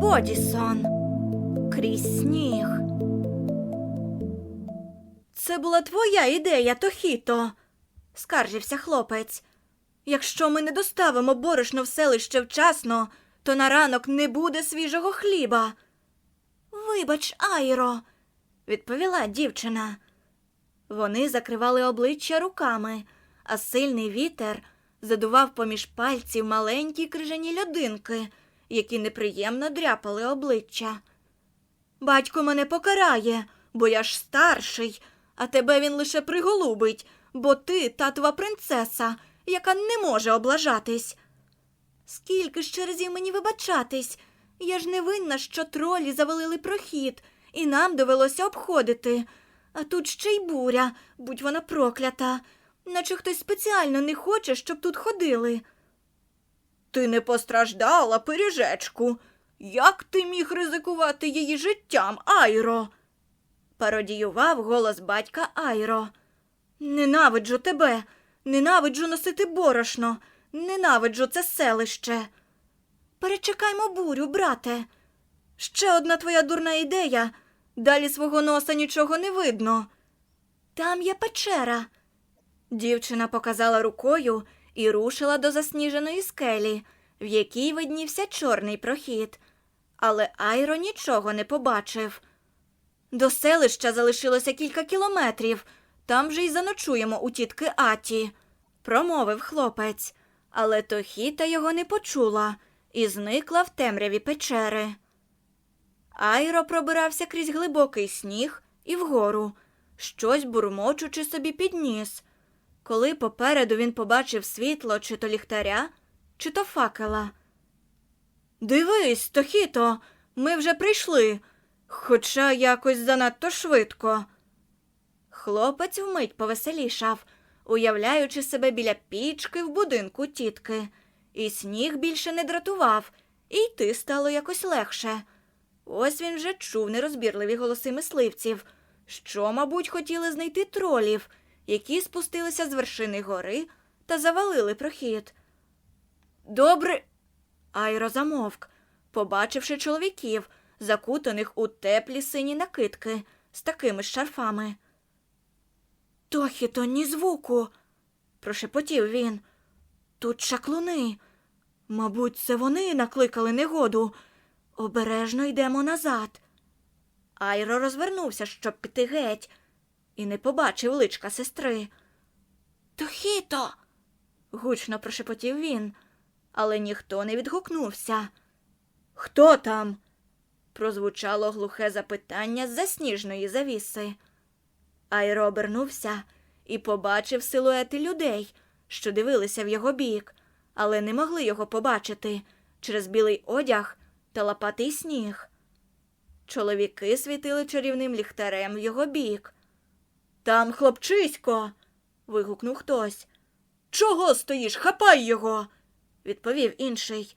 Бодісон крізь сніг. Це була твоя ідея, Тохіто, скаржився хлопець. Якщо ми не доставимо борошно в селище вчасно, то на ранок не буде свіжого хліба. Вибач, Айро, відповіла дівчина. Вони закривали обличчя руками, а сильний вітер задував поміж пальців маленькі крижані льодинки, які неприємно дряпали обличчя. Батько мене покарає, бо я ж старший, а тебе він лише приголубить, бо ти татова принцеса, яка не може облажатись. Скільки ще разів мені вибачатись? Я ж не винна, що тролі завалили прохід, і нам довелося обходити. А тут ще й буря, будь вона проклята, наче хтось спеціально не хоче, щоб тут ходили. Ти не постраждала, пиріжечку. Як ти міг ризикувати її життям, Айро? пародіював голос батька Айро. Ненавиджу тебе, ненавиджу носити борошно, ненавиджу це селище. Перечекаймо бурю, брате. Ще одна твоя дурна ідея. Далі свого носа нічого не видно. Там є печера. Дівчина показала рукою і рушила до засніженої скелі, в якій виднівся чорний прохід. Але Айро нічого не побачив. До селища залишилося кілька кілометрів. Там же й заночуємо у тітки Аті, промовив хлопець, але Тохіта його не почула і зникла в темряві печери. Айро пробирався крізь глибокий сніг і вгору, щось бурмочучи собі підніс. Коли попереду він побачив світло чи то ліхтаря, чи то факела. Дивись, Тохіто, ми вже прийшли, хоча якось занадто швидко. Хлопець вмить повеселішав, уявляючи себе біля пічки в будинку тітки, і сніг більше не дратував, і йти стало якось легше. Ось він вже чув нерозбірливі голоси мисливців, що, мабуть, хотіли знайти тролів, які спустилися з вершини гори та завалили прохід. Добре. Айро замовк, побачивши чоловіків, закутаних у теплі сині накидки з такими ж шарфами. Тохіто, ні звуку, прошепотів він. Тут шаклуни. Мабуть, це вони накликали негоду. Обережно йдемо назад. Айро розвернувся, щоб піти геть, і не побачив личка сестри. Тохіто. гучно прошепотів він, але ніхто не відгукнувся. Хто там? прозвучало глухе запитання з засніжної завіси. Айро обернувся і побачив силуети людей, що дивилися в його бік, але не могли його побачити через білий одяг та лопатий сніг. Чоловіки світили чарівним ліхтарем в його бік. Там хлопчисько. вигукнув хтось. Чого стоїш? Хапай його. відповів інший.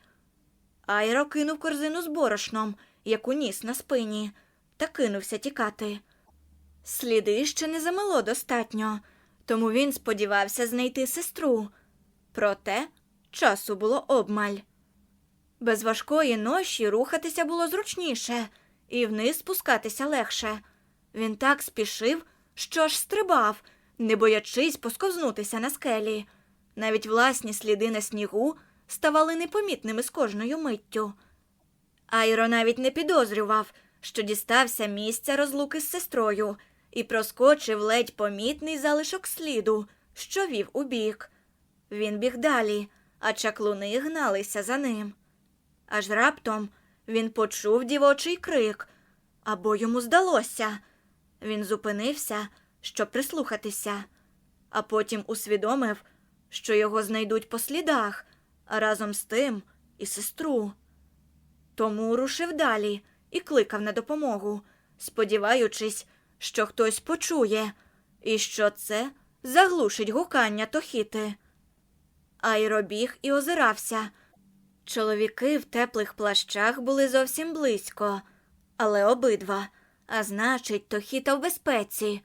Айро кинув корзину з борошном, яку ніс на спині, та кинувся тікати. Сліди ще не замело достатньо, тому він сподівався знайти сестру. Проте часу було обмаль. Без важкої ноші рухатися було зручніше, і вниз спускатися легше. Він так спішив, що аж стрибав, не боячись посковзнутися на скелі. Навіть власні сліди на снігу ставали непомітними з кожною миттю. Айро навіть не підозрював, що дістався місця розлуки з сестрою і проскочив ледь помітний залишок сліду, що вів у бік. Він біг далі, а чаклуни гналися за ним. Аж раптом він почув дівочий крик, або йому здалося. Він зупинився, щоб прислухатися, а потім усвідомив, що його знайдуть по слідах, а разом з тим і сестру. Тому рушив далі і кликав на допомогу, сподіваючись, що хтось почує, і що це заглушить гукання Тохіти. Айро біг і озирався. Чоловіки в теплих плащах були зовсім близько, але обидва, а значить, Тохіта в безпеці.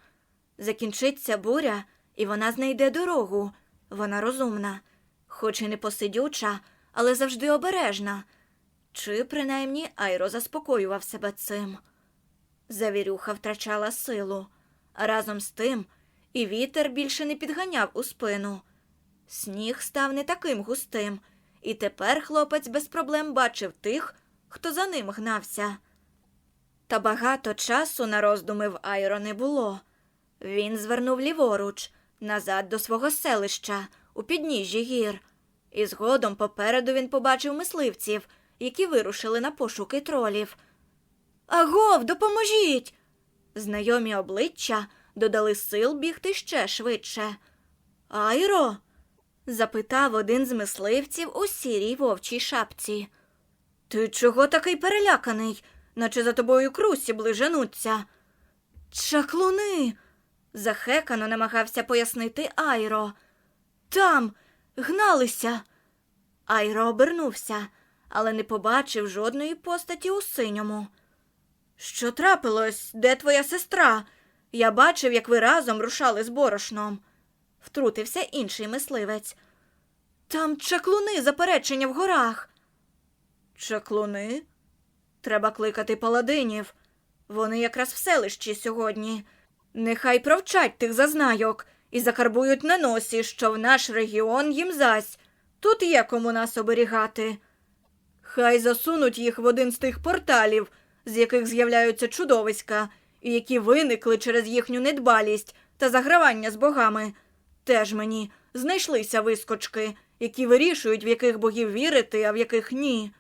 Закінчиться буря, і вона знайде дорогу. Вона розумна, хоч і не посидюча, але завжди обережна. Чи принаймні Айро заспокоював себе цим. Завірюха втрачала силу, а разом з тим і вітер більше не підганяв у спину. Сніг став не таким густим, і тепер хлопець без проблем бачив тих, хто за ним гнався. Та багато часу на роздуми в Айро не було. Він звернув ліворуч, назад до свого селища, у підніжжі гір, і згодом попереду він побачив мисливців, які вирушили на пошуки тролів. Агов, допоможіть! Знайомі обличчя додали сил бігти ще швидше. Айро? запитав один з мисливців у сірій вовчій шапці. Ти чого такий переляканий, наче за тобою крусі ближенуться? Чаклуни. захекано намагався пояснити Айро. Там гналися. Айро обернувся, але не побачив жодної постаті у синьому. Що трапилось? Де твоя сестра? Я бачив, як ви разом рушали з борошном, втрутився інший мисливець. Там чаклуни заперечення в горах. Чаклуни? Треба кликати паладинів. Вони якраз в селищі сьогодні. Нехай провчать тих зазнайок і закарбують на носі, що в наш регіон їм зась. Тут є кому нас оберігати. Хай засунуть їх в один з тих порталів, з яких з'являються чудовиська, і які виникли через їхню недбалість та загравання з богами. Теж мені знайшлися вискочки, які вирішують, в яких богів вірити, а в яких ні.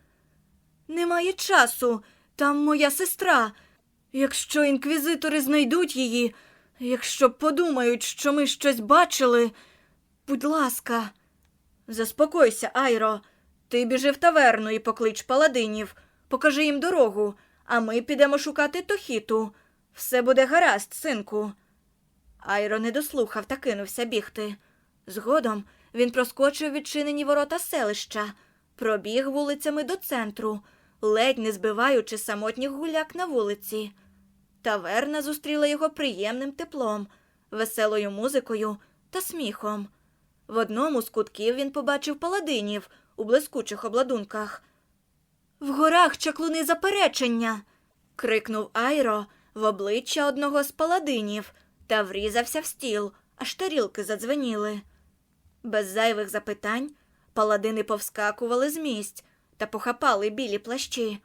Немає часу. Там моя сестра. Якщо інквізитори знайдуть її, якщо подумають, що ми щось бачили, будь ласка, заспокойся, Айро. Ти біжи в таверну і поклич паладинів, покажи їм дорогу, а ми підемо шукати Тохіту. Все буде гаразд, синку. Айро не дослухав та кинувся бігти. Згодом він проскочив відчинені ворота селища, пробіг вулицями до центру, ледь не збиваючи самотніх гуляк на вулиці. Таверна зустріла його приємним теплом, веселою музикою та сміхом. В одному з кутків він побачив паладинів у блискучих обладунках. В горах чаклуни заперечення. крикнув Айро в обличчя одного з паладинів та врізався в стіл, аж тарілки задзвеніли. Без зайвих запитань паладини повскакували з місць та похапали білі плащі.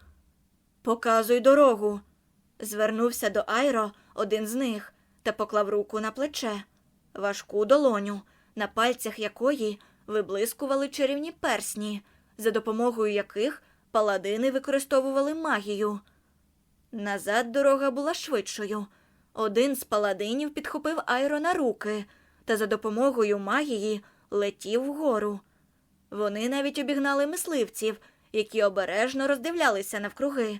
Показуй дорогу. Звернувся до Айро один з них та поклав руку на плече, важку долоню, на пальцях якої виблискували чарівні персні, за допомогою яких паладини використовували магію. Назад дорога була швидшою. Один з паладинів підхопив Айро на руки та за допомогою магії летів вгору. Вони навіть обігнали мисливців, які обережно роздивлялися навкруги.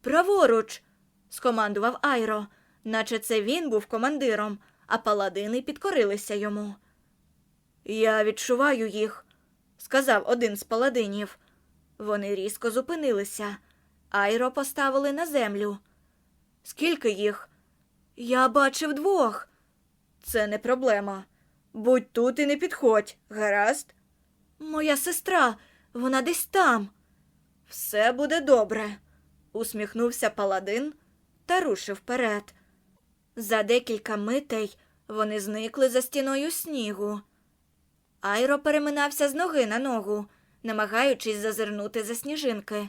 Праворуч. скомандував Айро, наче це він був командиром, а паладини підкорилися йому. Я відчуваю їх, сказав один з паладинів. Вони різко зупинилися. Айро поставили на землю. Скільки їх? Я бачив двох. Це не проблема. Будь тут і не підходь, гаразд? Моя сестра, вона десь там. Все буде добре, усміхнувся паладин та рушив вперед. За декілька митей вони зникли за стіною снігу. Айро переминався з ноги на ногу, намагаючись зазирнути за сніжинки.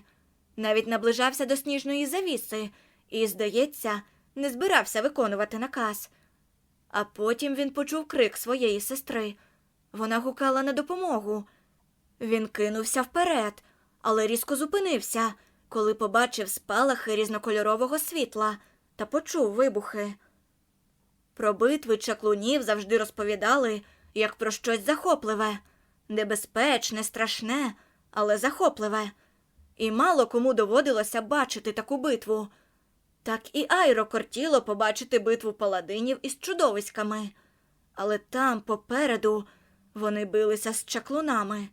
Навіть наближався до сніжної завіси і, здається, не збирався виконувати наказ. А потім він почув крик своєї сестри. Вона гукала на допомогу. Він кинувся вперед, але різко зупинився, коли побачив спалахи різнокольорового світла та почув вибухи. Про битви чаклунів завжди розповідали як про щось захопливе, небезпечне, страшне, але захопливе. І мало кому доводилося бачити таку битву. Так і Айро кортіло побачити битву паладинів із чудовиськами, але там, попереду, вони билися з чаклунами.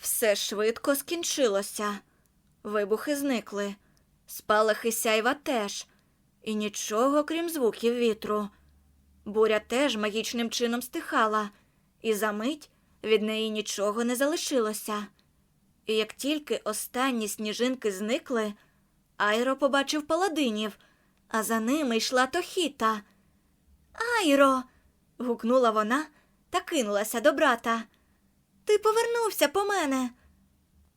Все швидко скінчилося. Вибухи зникли, спалахи сяйва теж, і нічого, крім звуків вітру. Буря теж магічним чином стихала, і за мить від неї нічого не залишилося. І як тільки останні сніжинки зникли, Айро побачив паладинів, а за ними йшла Тохіта. Айро. гукнула вона та кинулася до брата. Ти повернувся по мене.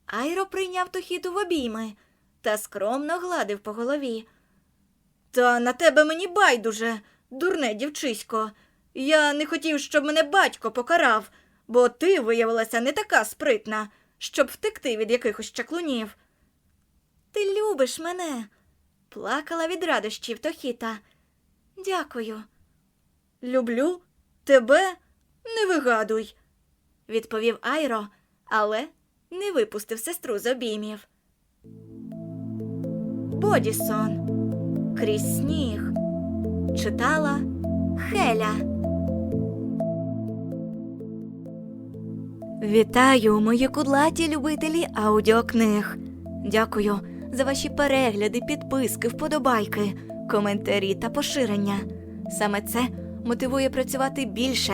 Айро прийняв Тохіту в обійми та скромно гладив по голові. Та на тебе мені байдуже, дурне дівчисько. Я не хотів, щоб мене батько покарав, бо ти виявилася не така спритна, щоб втекти від якихось чаклунів. Ти любиш мене, плакала від радощів Тохіта. Дякую. Люблю тебе, не вигадуй, відповів Айро, але не випустив сестру з обіймів. Бодісон. Крізь сніг. Читала Хеля. Вітаю, мої кудлаті любителі аудіокниг. Дякую за ваші перегляди, підписки, вподобайки, коментарі та поширення. Саме це мотивує працювати більше,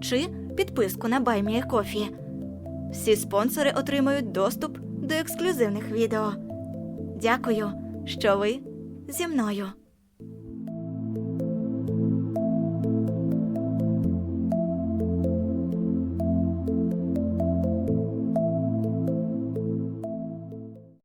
чи підписку на BuyMeACoffee. Всі спонсори отримають доступ до ексклюзивних відео. Дякую, що ви зі мною.